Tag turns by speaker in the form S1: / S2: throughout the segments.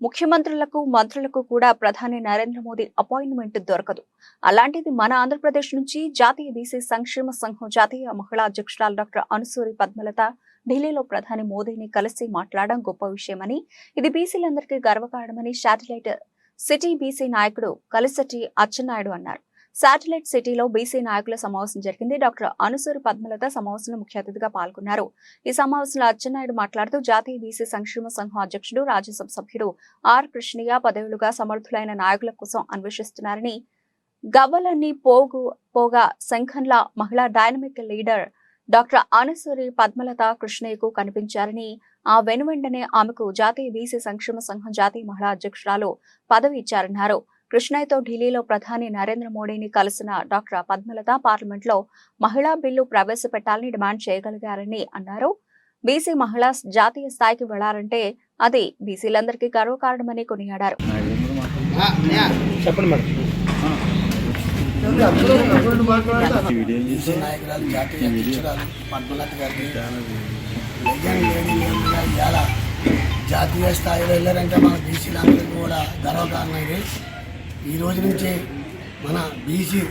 S1: ముఖ్యమంత్రులకు మంత్రులకు కూడా ప్రధాని నరేంద్ర మోదీ అపాయింట్మెంట్ దొరకదు. అలాంటిది మన ఆంధ్రప్రదేశ్ నుంచి జాతీయ బీసీ సంక్షేమ సంఘం జాతీయ మహిళా అధ్యక్షురాలు డాక్టర్ అనుసూరి పద్మలత ఢిల్లీలో ప్రధాని మోదీని కలిసి మాట్లాడడం గొప్ప విషయమని ఇది బీసీలందరికీ గర్వకారణమని శాటిలైట్ సిటీ బీసీ నాయకుడు కలిసటి అచ్చెన్నాయుడు అన్నారు. శాటిలైట్ సిటీలో బీసీ నాయకుల సమావేశం జరిగింది. డాక్టర్ అనుసూరి పద్మలత సమావేశంలో ముఖ్య అతిథిగా పాల్గొన్నారు. ఈ సమావేశంలో అచ్చెన్నాయుడు మాట్లాడుతూ జాతీయ బీసీ సంక్షేమ సంఘం అధ్యక్షుడు రాజ్యసభ సభ్యుడు ఆర్ కృష్ణయ్య పదవులుగా సమర్థులైన నాయకుల కోసం అన్వేషిస్తున్నారని గవ్వలన్నీ పోగు పోగా సంఘంలా మహిళా dynamic leader doctor Anasuri Padmalatha కృష్ణయ్యకు కనిపించారని ఆ వెనువెంటనే ఆమెకు జాతీయ బీసీ సంక్షేమ సంఘం జాతీయ మహిళా అధ్యక్షురాలు పదవి ఇచ్చారన్నారు. కృష్ణయ్యతో ఢిల్లీలో ప్రధాని నరేంద్ర మోడీని కలిసిన డాక్టర్ పద్మలత పార్లమెంట్లో మహిళా బిల్లు ప్రవేశపెట్టాలని డిమాండ్ చేయగలిగారని అన్నారు. బీసీ మహిళా జాతీయ స్థాయికి వెళ్ళారంటే అది బీసీలందరికీ గర్వకారణమని కొనియాడారు.
S2: జాతీయ స్థాయిలో వెళ్ళారంటే మన బీసీలందరికీ కూడా గర్వకారణం ఇది. ఈ రోజు నుంచి మన బీసీ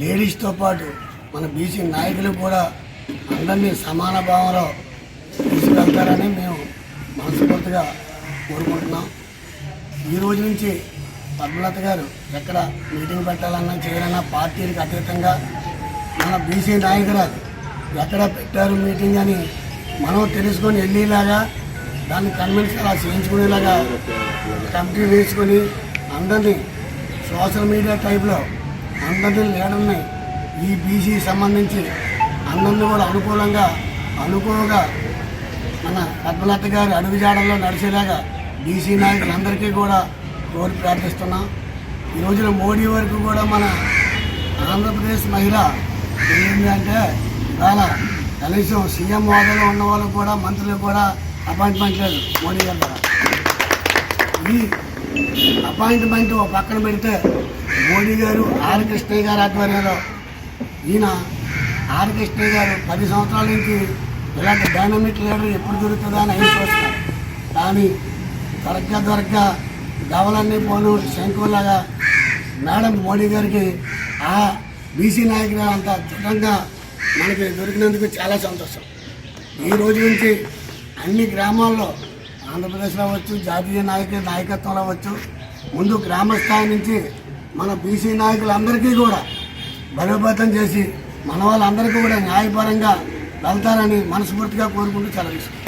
S2: లేడీస్తో పాటు మన బీసీ నాయకులు కూడా అందరినీ సమాన భావంలో తీసుకెళ్తారని మేము మనస్ఫూర్తిగా కోరుకుంటున్నాం. ఈ రోజు నుంచి పద్మలత గారు ఎక్కడ మీటింగ్ పెట్టాలన్నా చేయాలన్నా పార్టీలకు అతీతంగా మన బీసీ నాయకురాలు ఎక్కడ పెట్టారు మీటింగ్ అని మనం తెలుసుకొని వెళ్ళేలాగా దాన్ని కన్విన్స్ అలా చేయించుకునేలాగా కమిటీ వేసుకొని అందరినీ సోషల్ మీడియా టైప్లో అందరినీ లీడర్ని ఈ బీసీ సంబంధించి అందరినీ కూడా అనుకూలంగా అనుకోగా మన పద్మనాథ గారి అడుగుజాడల్లో నడిచేలాగా బీసీ నాయకులందరికీ కూడా కోరి ప్రార్థిస్తున్నాం. ఈ రోజున మోడీ వరకు కూడా మన ఆంధ్రప్రదేశ్ మహిళ ఏంటంటే అంటే ఇవాళ కనీసం సీఎం హోదాలో ఉన్న వాళ్ళకు కూడా మంత్రులకు కూడా అపాయింట్మెంట్ లేదు మోడీ గారు ఈ అపాయింట్మెంట్ పక్కన పెడితే మోడీ గారు ఆర్ కృష్ణయ్య గారి ఆధ్వర్యంలో ఈయన ఆర్ కృష్ణయ్య గారు పది సంవత్సరాల నుంచి ఇలాంటి డైనమిక్ లీడర్ ఎప్పుడు దొరుకుతుందా అని ఆయన చూస్తున్నారు. కానీ దొరక్క దొరక్క గవలన్నీ పోను శంకులాగా మేడం మోడీ గారికి ఆ బీసీ నాయకుడు అంత దృఢంగా మనకి దొరికినందుకు చాలా సంతోషం. ఈ రోజు నుంచి అన్ని గ్రామాల్లో ఆంధ్రప్రదేశ్లో అవ్వచ్చు జాతీయ నాయక నాయకత్వంలో అవ్వచ్చు ముందు గ్రామ స్థాయి నుంచి మన బీసీ నాయకులందరికీ కూడా బలోపేతం చేసి మన వాళ్ళందరికీ కూడా న్యాయపరంగా వెళ్తారని మనస్ఫూర్తిగా కోరుకుంటూ చదివిస్తాం